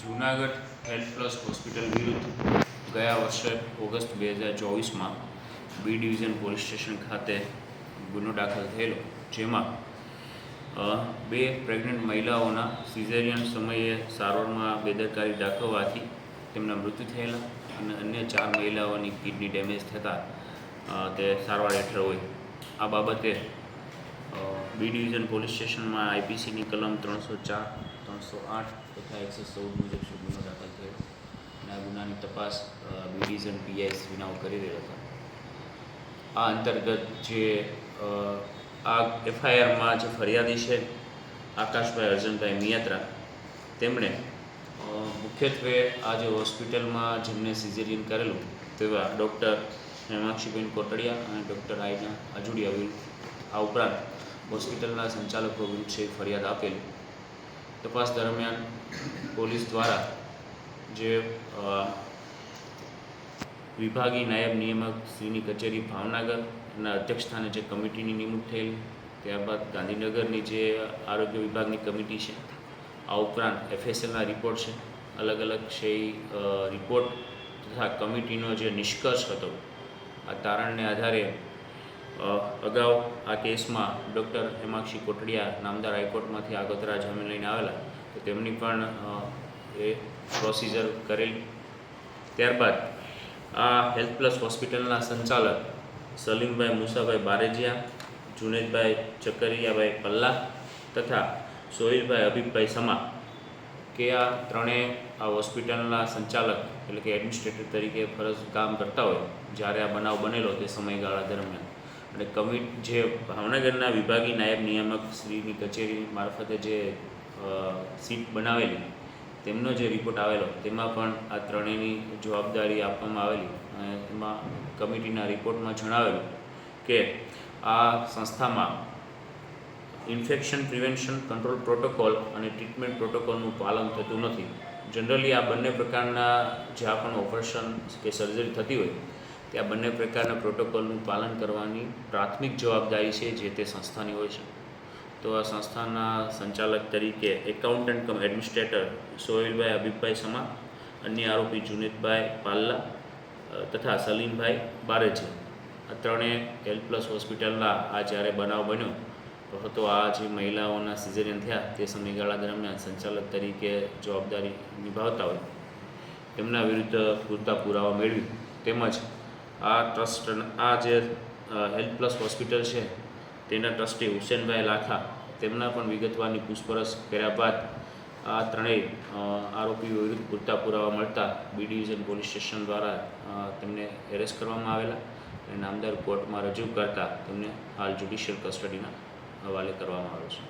Junagadh health plus hospital વિરુદ્ધ ગયા વર્ષે ઓગસ્ટ બે હજાર ચોવીસમાં બી ડિવિઝન પોલીસ સ્ટેશન ખાતે ગુનો દાખલ થયેલો, જેમાં બે પ્રેગ્નન્ટ મહિલાઓના સિઝેરિયન સમયે સારવારમાં બેદરકારી દાખવવાથી તેમના મૃત્યુ થયેલા અને અન્ય ચાર મહિલાઓની કિડની ડેમેજ થતાં તે સારવાર હેઠળ હોય. આ બાબતે બી ડિવિઝન પોલીસ સ્ટેશનમાં આઈપીસીની કલમ ત્રણસો ચાર ત્રણસો આઠ તથા એકસો ચૌદ મુજબ શું ગુનો દાખલ થયો. અને આ ગુનાની તપાસ બીડીઝ ડિવિઝન પીઆઈ શ્રીનાઓ કરી રહ્યા હતા. આ અંતર્ગત જે આ એફઆઈઆરમાં જે ફરિયાદી છે, આકાશભાઈ અર્જનભાઈ મિયાત્રા, તેમણે મુખ્યત્વે આ જે હોસ્પિટલમાં જેમને સિઝેરિયન કરેલું, તેવા ડૉક્ટર હેમાક્ષીબેન કોટડિયા અને ડૉક્ટર આઈના અજુડિયા વિરુદ્ધ આ ઉપરાંત હોસ્પિટલના સંચાલકો વિરુદ્ધ છે ફરિયાદ આપેલી. તપાસ દરમિયાન પોલીસ દ્વારા જે વિભાગીય નાયબ નિયામક શ્રીની કચેરી ભાવનગરના અધ્યક્ષસ્થાને જે કમિટીની નિમણૂક થયેલી, ત્યારબાદ ગાંધીનગરની જે આરોગ્ય વિભાગની કમિટી છે, આ ઉપરાંત એફએસએલના રિપોર્ટ છે, અલગ અલગ છે રિપોર્ટ તથા કમિટીનો જે નિષ્કર્ષ હતો, આ તારણને આધારે અગાઉ આ કેસમાં ડૉક્ટર હેમાક્ષી કોટડિયા નામદાર હાઈકોર્ટમાંથી આગોતરા જામીન લઈને આવેલા. તો તેમની પણ એ પ્રોસિજર કરેલી. ત્યારબાદ આ હેલ્થ પ્લસ હોસ્પિટલના સંચાલક સલીમભાઈ મુસાભાઈ બારેજિયા, જુનેદભાઈ ચકરિયાભાઈ પલ્લા તથા સોહિલભાઈ અભિપભાઈ સમા કે આ ત્રણેય આ હોસ્પિટલના સંચાલક એટલે કે એડમિનિસ્ટ્રેટર તરીકે ફરજ કામ કરતા હોય, જ્યારે આ બનાવ બનેલો તે સમયગાળા દરમિયાન. અને કમિટ, જે ભાવનગરના વિભાગીય નાયબ નિયામક શ્રીની કચેરી મારફતે જે સીટ બનાવેલી, તેમનો જે રિપોર્ટ આવેલો, તેમાં પણ આ ત્રણેયની જવાબદારી આપવામાં આવેલી અને એમાં કમિટીના રિપોર્ટમાં જણાવેલું કે આ સંસ્થામાં ઇન્ફેક્શન પ્રિવેન્શન કંટ્રોલ પ્રોટોકોલ અને ટ્રીટમેન્ટ પ્રોટોકોલનું પાલન થતું નથી. જનરલી આ બંને પ્રકારના જ્યાં પણ ઓપરેશન કે સર્જરી થતી હોય ત્યાં બંને પ્રકારના પ્રોટોકોલનું પાલન કરવાની પ્રાથમિક જવાબદારી છે જે તે સંસ્થાની હોય છે. તો આ સંસ્થાના સંચાલક તરીકે એકાઉન્ટન્ટ કમ એડમિનિસ્ટ્રેટર સોહેલભાઈ અભિપભાઈ સમા, અન્ય આરોપી જુનેદભાઈ પાલ્લા તથા સલીમભાઈ બારેજે. આ ત્રણેય હેલ્થ પ્લસ હોસ્પિટલના આ જ્યારે બનાવ બન્યો, તો આ જે મહિલાઓના સિઝેરિયન થયા તે સમયગાળા દરમિયાન સંચાલક તરીકે જવાબદારી નિભાવતા હોય. તેમના વિરુદ્ધ પૂરતા પુરાવા મેળવી તેમજ આ ટ્રસ્ટ આ જે હેલ્થ પ્લસ હોસ્પિટલ છે, તેના ટ્રસ્ટી હુસેનભાઈ લાખા, તેમના પણ વિગતવારની પૂછપરછ કર્યા બાદ આ ત્રણેય આરોપીઓ વિરુદ્ધ પૂરતા પુરાવા મળતા બી ડિવિઝન પોલીસ સ્ટેશન દ્વારા તેમને એરેસ્ટ કરવામાં આવેલા અને નામદાર કોર્ટમાં રજૂ કરતા તેમને હાલ જ્યુડિશિયલ કસ્ટડીના હવાલે કરવામાં આવ્યો છે.